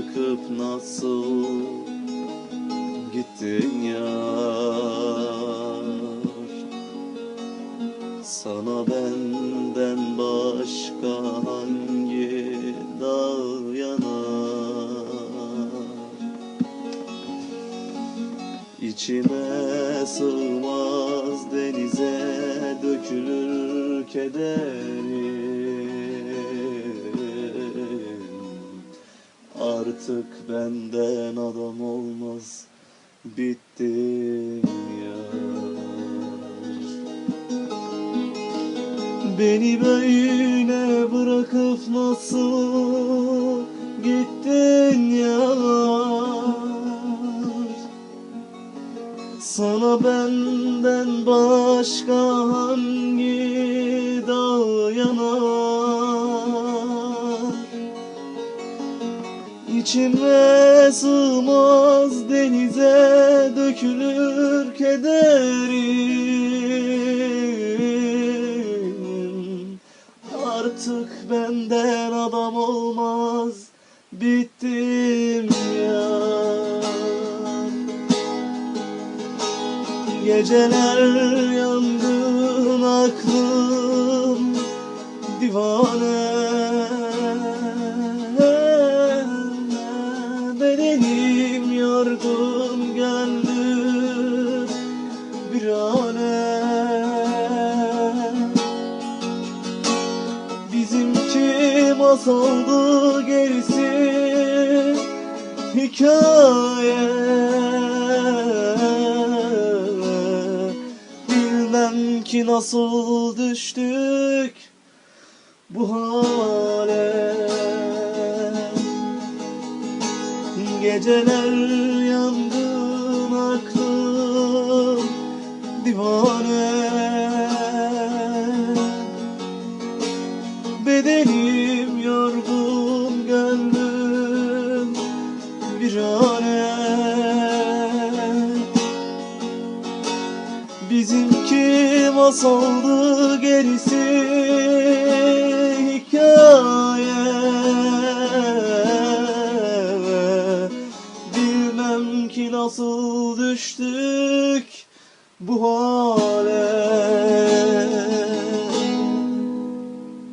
bırakıp nasıl gittin yar Sana benden başka hangi dağ yanar? İçime sığmaz denize dökülür kederim Artık benden adam olmaz. Bittim yar. Beni böyle bırakıp nasıl gittin yar? Sana benden başka hangi dağ yanar İçime sığmaz denize dökülür kederim. Artık benden adam olmaz bittim ya. Geceler yangın aklım Bizimki masaldı gerisi hikaye. Bilmem ki nasıl düştük bu hale. Geceler yangın aklım divane. Bedenim çare Bizimki masaldı gerisi hikaye. Bilmem ki nasıl düştük bu hale.